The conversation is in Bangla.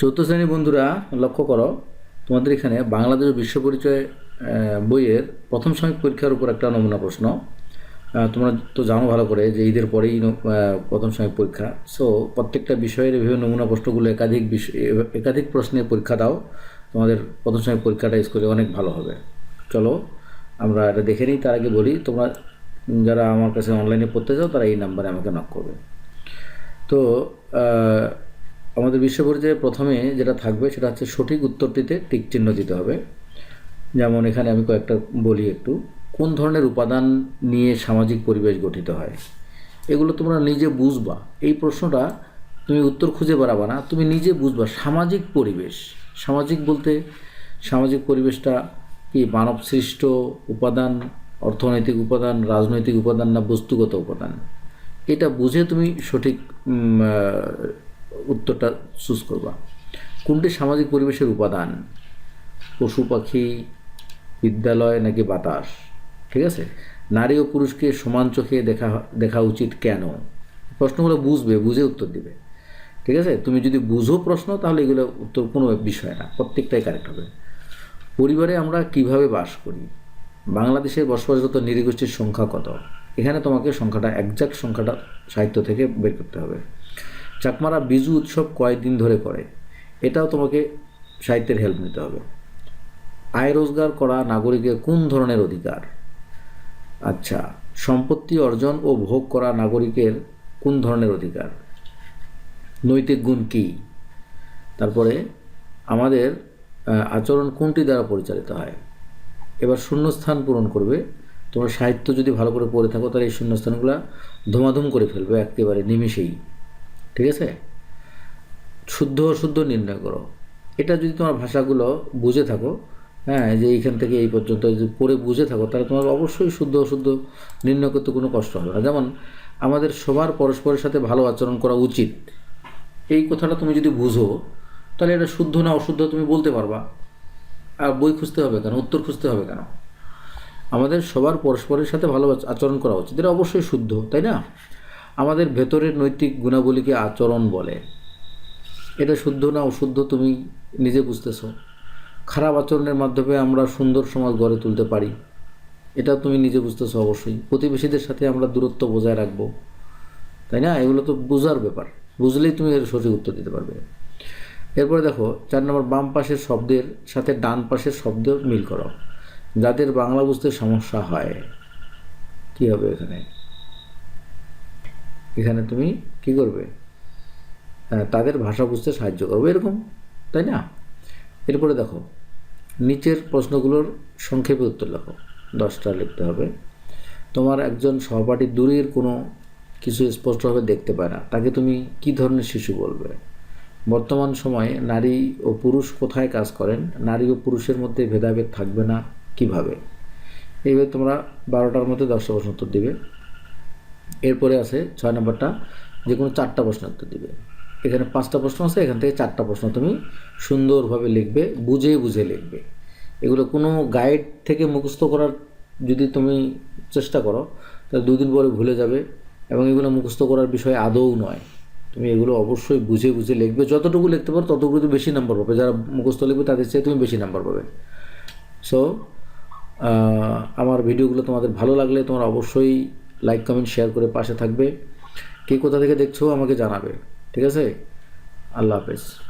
চতুর্থ শ্রেণি বন্ধুরা, লক্ষ্য করো, তোমাদের এখানে বাংলাদেশ বিশ্ব পরিচয় বইয়ের প্রথম সাময়িক পরীক্ষার উপর একটা নমুনা প্রশ্ন। তোমরা তো জানো ভালো করে যে ঈদের পরেই প্রথম সাময়িক পরীক্ষা। সো প্রত্যেকটা বিষয়ের এভাবে নমুনা প্রশ্নগুলো একাধিক বিষয় একাধিক প্রশ্নের পরীক্ষা দাও। তোমাদের প্রথম সাময়িক পরীক্ষাটা স্কুলে অনেক ভালো হবে। চলো, আমরা এটা দেখে নিই, তার আগে বলি, তোমরা যারা আমার কাছে অনলাইনে পড়তে চাও, তারা এই নাম্বারে আমাকে নক করবে। তো আমাদের বিশ্ব পরিচয়ে প্রথমে যেটা থাকবে সেটা হচ্ছে সঠিক উত্তরটিতে টিক চিহ্ন দিতে হবে। যেমন এখানে আমি কয়েকটা বলি একটু। কোন ধরনের উপাদান নিয়ে সামাজিক পরিবেশ গঠিত হয়? এগুলো তোমরা নিজে বুঝবা। এই প্রশ্নটা তুমি উত্তর খুঁজে বেড়াবা না। তুমি নিজে বুঝবা সামাজিক পরিবেশ। সামাজিক বলতে সামাজিক পরিবেশটা কি মানব সৃষ্ট উপাদান, অর্থনৈতিক উপাদান, রাজনৈতিক উপাদান না বস্তুগত উপাদান? এটা বুঝে তুমি সঠিক উত্তরটা চুজ করবা। কোনটি সামাজিক পরিবেশের উপাদান? পশু, পাখি, বিদ্যালয় নাকি বাতাস? ঠিক আছে? নারী ও পুরুষকে সমান চোখে দেখা দেখা উচিত কেন? প্রশ্নগুলো বুঝবে, বুঝে উত্তর দিবে। ঠিক আছে? তুমি যদি বুঝো প্রশ্ন, তাহলে এগুলো উত্তর কোনো বিষয় না, প্রত্যেকটাই কারেক্ট হবে। পরিবারে আমরা কীভাবে বাস করি? বাংলাদেশের বসবাসরত নিরীগোষ্ঠীর সংখ্যা কত? এখানে তোমাকে সংখ্যাটা একজাক্ট সংখ্যাটা সাহিত্য থেকে বের করতে হবে। চাকমারা বিজু উৎসব কয়েকদিন ধরে করে এটাও তোমাকে সাহিত্যের হেল্প নিতে হবে। আয় রোজগার করা নাগরিকের কোন ধরনের অধিকার? আচ্ছা সম্পত্তি অর্জন ও ভোগ করা নাগরিকের কোন ধরনের অধিকার? নৈতিক গুণ কী? তারপরে, আমাদের আচরণ কোনটি দ্বারা পরিচালিত হয়? এবার শূন্যস্থান পূরণ করবে। তোমরা সাহিত্য যদি ভালো করে পড়ে থাকো, তাহলে এই শূন্যস্থানগুলো ধুমাধুম করে ফেলবে, একেবারে নিমিষেই। ঠিক আছে? শুদ্ধ, অশুদ্ধ নির্ণয় করো। এটা যদি তোমার ভাষাগুলো বুঝে থাকো হ্যাঁ যে এইখান থেকে এই পর্যন্ত যদি পড়ে বুঝে থাকো, তাহলে তোমার অবশ্যই শুদ্ধ, অশুদ্ধ নির্ণয় করতে কোনো কষ্ট হবে না। যেমন আমাদের সবার পরস্পরের সাথে ভালো আচরণ করা উচিত, এই কথাটা তুমি যদি বুঝো, তাহলে এটা শুদ্ধ না অশুদ্ধ তুমি বলতে পারবা। আর বই খুঁজতে হবে কেন? উত্তর খুঁজতে হবে কেন? আমাদের সবার পরস্পরের সাথে ভালো আচরণ করা উচিত। এটা অবশ্যই শুদ্ধ, তাই না? আমাদের ভেতরের নৈতিক গুণাবলীকে আচরণ বলে। এটা শুদ্ধ না অশুদ্ধ তুমি নিজে বুঝতেছ। খারাপ আচরণের মাধ্যমে আমরা সুন্দর সমাজ গড়ে তুলতে পারি। এটা তুমি নিজে বুঝতেছো অবশ্যই। প্রতিবেশীদের সাথে আমরা দূরত্ব বজায় রাখব। তাই না? এগুলো তো বোঝার ব্যাপার। বুঝলেই তুমি এর সঠিক উত্তর দিতে পারবে। এরপরে দেখো, চার নম্বর বাম পাশের শব্দের সাথে ডান পাশের শব্দ মিল করো। যাদের বাংলা বুঝতে সমস্যা হয়। কি হবে এখানে? এখানে তুমি কি করবে? হ্যাঁ, তাদের ভাষা বুঝতে সাহায্য করবে এরকম তাই না? এরপরে দেখো নিচের প্রশ্নগুলোর সংক্ষেপে উত্তর লেখো দশটা লিখতে হবে। তোমার একজন সহপাঠী দূরের কোনো কিছু স্পষ্টভাবে দেখতে পায় না তাকে তুমি কি ধরনের শিশু বলবে? বর্তমান সময়ে নারী ও পুরুষ কোথায় কাজ করেন? নারী ও পুরুষের মধ্যে ভেদাভেদ থাকবে না কীভাবে? এইভাবে তোমরা বারোটার মধ্যে দশটা প্রশ্ন উত্তর দিবে। এরপরে আছে ছয় নম্বরটা যে কোনো চারটা প্রশ্ন উত্তর দিবে। এখানে পাঁচটা প্রশ্ন আছে, এখান থেকে চারটা প্রশ্ন তুমি সুন্দরভাবে লিখবে বুঝে বুঝে লিখবে। এগুলো কোনো গাইড থেকে মুখস্থ করার যদি তুমি চেষ্টা করো, তাহলে দুদিন পরে ভুলে যাবে এবং এগুলো মুখস্থ করার বিষয় আদৌ নয়। তুমি এগুলো অবশ্যই বুঝে বুঝে লিখবে, যতটুকু লিখতে পারো ততটুকু তুমি বেশি নাম্বার পাবে। যারা মুখস্থ লিখবে তাদের চেয়ে তুমি বেশি নাম্বার পাবে। সো আমার ভিডিওগুলো তোমাদের ভালো লাগলে তোমরা অবশ্যই লাইক কমেন্ট শেয়ার করে পাশে থাকবে। কে কোথা থেকে দেখছ আমাকে জানাবে। ঠিক আছে? আল্লাহ হাফেজ।